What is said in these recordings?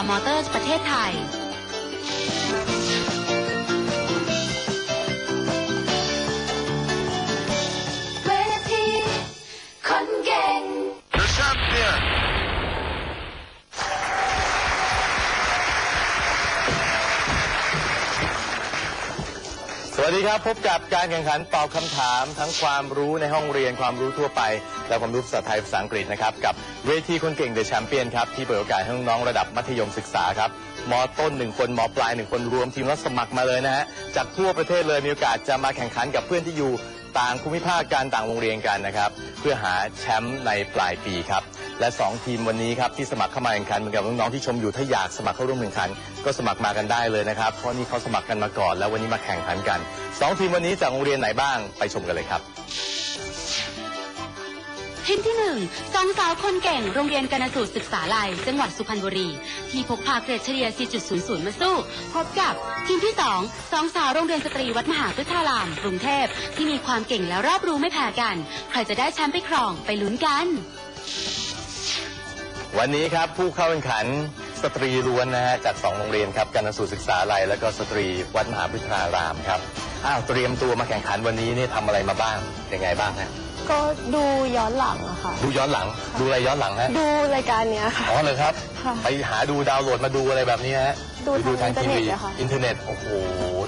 ามอเตอร์ประเทศไทย เวทีคนเก่ง The champion. สวัสดีครับ พบกับการแข่งขันตอบคำถามทั้งความรู้ในห้องเรียนความรู้ทั่วไป และความรู้ภาษาไทยภาษาอังกฤษนะครับกับเวทีคนเก่งเดอะแชมเปี้ยนครับที่เปิดโอกาสให้น้องๆระดับมัธยมศึกษาครับมต้นหนึ่งคนมปลายหนึ่งคนรวมทีมแล้วสมัครมาเลยนะฮะจากทั่วประเทศเลยมีโอกาสจะมาแข่งขันกับเพื่อนที่อยู่ต่างภูมิภาคการต่างโรงเรียนกันนะครับเพื่อหาแชมป์ในปลายปีครับและ 2 ทีมวันนี้ครับที่สมัครเข้ามาแข่งขันเหมือนกับน้องๆที่ชมอยู่ถ้าอยากสมัครเข้าร่วมแข่งขัน ก็สมัครมากันได้เลยนะครับเพราะนี่เขาสมัครกันมาก่อน แล้ววันนี้มาแข่งขันกันสองทีมวันนี้จากโรงเรียนไหนบ้างไปชมกันเลยครับ ทีมที่หนึ่งสองสาวคนเก่งโรงเรียนกนสูตรศึกษาลัย จังหวัดสุพรรณบุรี ที่พกพาเกรดเฉลี่ย 4.00 มาสู้ พบกับทีมที่สองสองสาวโรงเรียนสตรีวัดมหาพุทธาราม กรุงเทพ ที่มีความเก่งและรอบรู้ไม่แพ้กัน ใครจะได้แชมป์ไปครองไปลุ้นกัน วันนี้ครับผู้เข้าแข่งขันสตรีล้วนนะฮะจากสองโรงเรียนครับการสูตรศึกษาลัยแล้วก็สตรีวัดมหาพุทธารามครับอ้าวเตรียมตัวมาแข่งขันวันนี้นี่ทำอะไรมาบ้างยังไงบ้างฮะ ก็ดูย้อนหลังอะค่ะ ดูย้อนหลัง ดูอะไรย้อนหลังฮะ ดูรายการเนี้ยค่ะ อ๋อเลยครับ ค่ะไปหาดูดาวน์โหลดมาดูอะไรแบบนี้ฮะดูไปดูทางทางทีวีอินเทอร์เน็ตอะค่ะ อินเทอร์เน็ต โอ้โห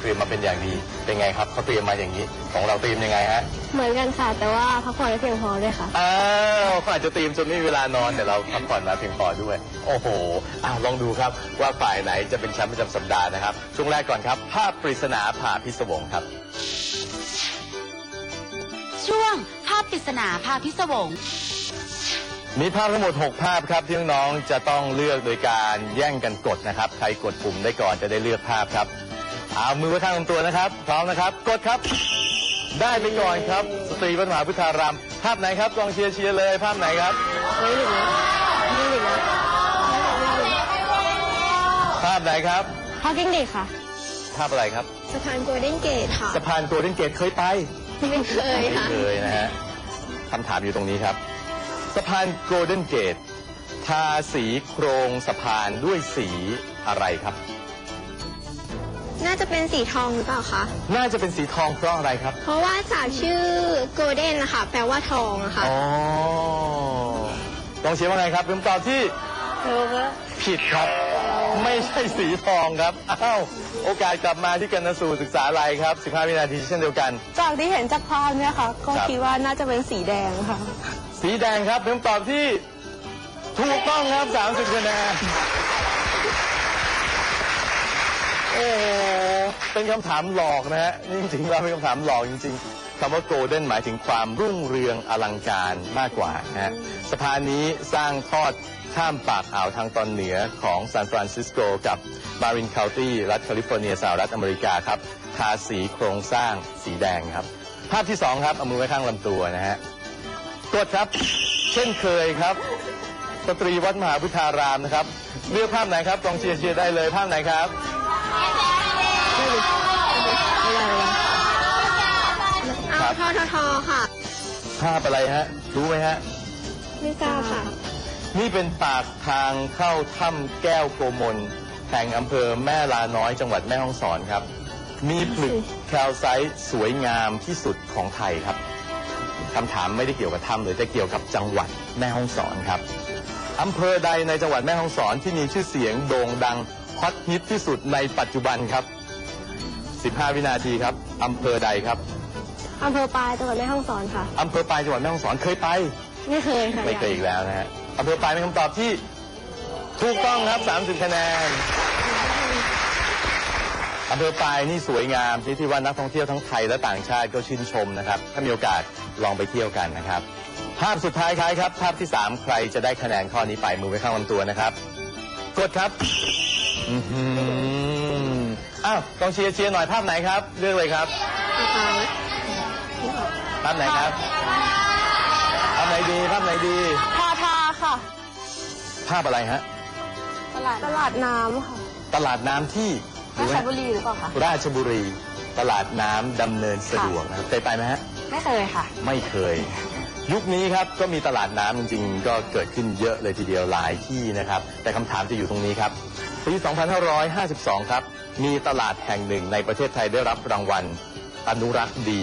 เตรียมมาเป็นอย่างดี เป็นไงครับเขาเตรียมมาอย่างนี้ ของเราเตรียมยังไงฮะ เหมือนกันค่ะ แต่ว่าพักผ่อนไม่เพียงพอด้วยค่ะ อ้าวเขาอาจจะเตรียมจนไม่มีเวลานอนแต่เราพักผ่อนมาเพียงพอด้วย โอ้โหอ้าวลองดูครับว่าฝ่ายไหนจะเป็นแชมป์ประจำสัปดาห์นะครับ ช่วงแรกก่อนครับ ภาพปริศนาผ่าพิศวงครับ ช่วงภาพปริศนาพาพิศวง มีภาพทั้งหมด 6 ภาพครับที่น้องๆจะต้องเลือกโดยการแย่งกันกดนะครับ ใครกดปุ่มได้ก่อนจะได้เลือกภาพครับ เอามือไว้ข้างลำตัวนะครับ พร้อมนะครับ กดครับ ได้ไปก่อนครับ สตรีวัดมหาพุทธาราม ภาพไหนครับกองเชียร์เชียร์เลย ภาพไหนครับไม่หรือนะไม่หรือนะภาพไหนครับพักกิ้งเด็กค่ะ ภาพอะไรครับ สะพานโกลเด้นเกตค่ะ สะพานโกลเด้นเกตเคยไป ไม่เคยไม่ค่ะเคยนะฮะคำถามอยู่ตรงนี้ครับ สะพานโกลเด้นเกตทาสีโครงสะพานด้วยสีอะไรครับ น่าจะเป็นสีทองหรือเปล่าคะ น่าจะเป็นสีทองเพราะอะไรครับ เพราะว่าจากชื่อโกลเด้นนะคะแปลว่าทองอะค่ะ อ๋อลองเชียร์ว่าไงครับคำตอบที่ ผิดครับ ไม่ใช่สีทองครับอ้าวโอกาสกลับมาที่กันนสูตรศึกษาอะไรครับ 15 วินาทีเช่นเดียวกัน จากที่เห็นจากภาพเนี่ยค่ะ ก็ครับคิดว่าน่าจะเป็นสีแดงค่ะ สีแดงครับคำตอบที่ถูกต้องครับ 30คะแนนโอ้โหเป็นคำถามหลอกนะฮะนี่จริงๆแล้วเป็นคำถามหลอกจริง ๆคำว่าโกลเด้นหมายถึงความรุ่งเรืองอลังการมากกว่านะฮะสะพานนี้สร้างทอด ข้ามปากอ่าวทางตอนเหนือของซานฟรานซิสโกกับมารินคาวตี้รัฐแคลิฟอร์เนียสหรัฐอเมริกาครับทาสีโครงสร้างสีแดงครับ ภาพที่สองครับเอามือไว้ข้างลำตัวนะฮะกดครับ เช่นเคยครับสตรีวัดมหาพุทธารามนะครับ เลือกภาพไหนครับกองเชียร์เชียร์ได้เลยภาพไหนครับเอาทอทอทอค่ะ ภาพอะไรฮะ รู้ไหมฮะ ไม่ทราบค่ะ นี่เป็นปากทางเข้าถ้ำแก้วโกมลแห่งอำเภอแม่ลาน้อยจังหวัดแม่ฮ่องสอนครับ มีผลึกแคลไซต์สวยงามที่สุดของไทยครับคำถามไม่ได้เกี่ยวกับถ้ำเลยแต่เกี่ยวกับจังหวัดแม่ฮ่องสอนครับอำเภอใดในจังหวัดแม่ฮ่องสอนที่มีชื่อเสียงโด่งดังฮอตฮิตที่สุดในปัจจุบันครับ 15 วินาทีครับอำเภอใดครับอำเภอปลายจังหวัดแม่ฮ่องสอนค่ะอำเภอปลายจังหวัดแม่ฮ่องสอนเคยไป ไม่เคยค่ะไม่เคยอีกแล้วนะฮะ อำเภอปลายเป็นคำตอบที่ถูกต้องครับ 30 คะแนนอำเภอปลายนี่สวยงามที่ที่ว่านักท่องเที่ยวทั้งไทยและต่างชาติก็ชื่นชมนะครับ ถ้ามีโอกาสลองไปเที่ยวกันนะครับ ภาพสุดท้ายครับครับ ภาพที่ 3 ใครจะได้คะแนนข้อนี้ไปมือไว้ข้างลำตัวนะครับ กดครับอื้อหืออ้าวกองเชียร์เชียร์หน่อยภาพไหนครับ เลือกเลยครับ ภาพไหนครับ ภาพไหนดีภาพไหนดีทาทา ค่ะ ภาพอะไรฮะ ตลาดตลาดน้ำค่ะตลาดน้ำที่ราชบุรีหรือเปล่าคะ ราชบุรี ตลาดน้ำดำเนินสะดวกนะครับเคยไปไหมฮะ ไม่เคยค่ะ ไม่เคย ยุคนี้ครับก็มีตลาดน้ำจริงๆ ก็เกิดขึ้นเยอะเลยทีเดียวหลายที่นะครับ แต่คำถามจะอยู่ตรงนี้ครับ ปี 2552 ครับ มีตลาดแห่งหนึ่งในประเทศไทยได้รับรางวัล อนุรักษ์ดี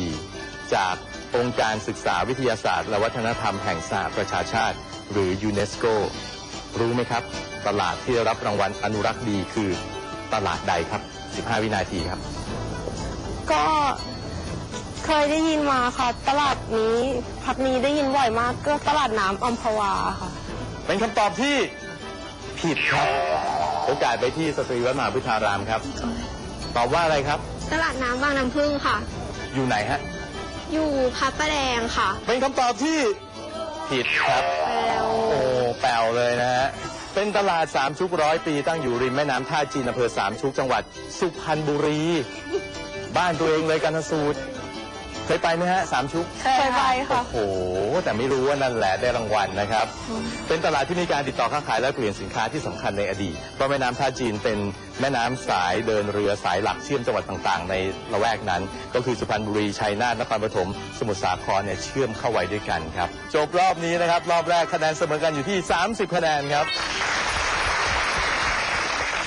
จาก องค์การศึกษาวิทยาศาสตร์ และวัฒนธรรมแห่งสหประชาชาติ หรือยูเนสโก รู้ไหมครับ ตลาดที่ได้รับรางวัลอนุรักษ์ดีคือตลาดใดครับ 15 วินาทีครับ ก็เคยได้ยินมาค่ะ ตลาดนี้พักนี้ได้ยินบ่อยมากก็ตลาดน้ำอัมพวาค่ะ เป็นคำตอบที่ผิดครับโอกาสไปที่สตรีวัดมหาพุทธารามครับ ตอบว่าอะไรครับ ตลาดน้ำบางน้ำพึ่งค่ะ อยู่ไหนฮะ อยู่พระประแดงค่ะเป็นคำตอบที่ผิดครับ แล้วโอ้แปลวเลยนะฮะ เป็นตลาดสามชุกร้อยปีตั้งอยู่ริมแม่น้ำท่าจีนอำเภอสามชุกจังหวัด สุพรรณบุรี บ้านตัวเองเลยกันทสูตร เคยไปไหมฮะสามชุก เคยไปค่ะ โอ้โห แต่ไม่รู้ว่านั่นแหละได้รางวัลนะครับ เป็นตลาดที่มีการติดต่อค้าขายและเปลี่ยนสินค้าที่สำคัญในอดีตเพราะแม่น้ำท่าจีนเป็นแม่น้ำสายเดินเรือสายหลักเชื่อมจังหวัดต่างๆ ในละแวกนั้น ก็คือสุพรรณบุรี ชัยนาท นครปฐม สมุทรสาครเนี่ยเชื่อมเข้าไว้ด้วยกันครับ จบรอบนี้นะครับ รอบแรกคะแนนเสมอกันอยู่ที่ 30 คะแนนครับ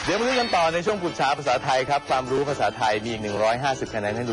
เดี๋ยวมาลุ้นกันต่อในช่วงปุจฉาภาษาไทยครับ ความรู้ภาษาไทยมีอีก150 คะแนนให้ดู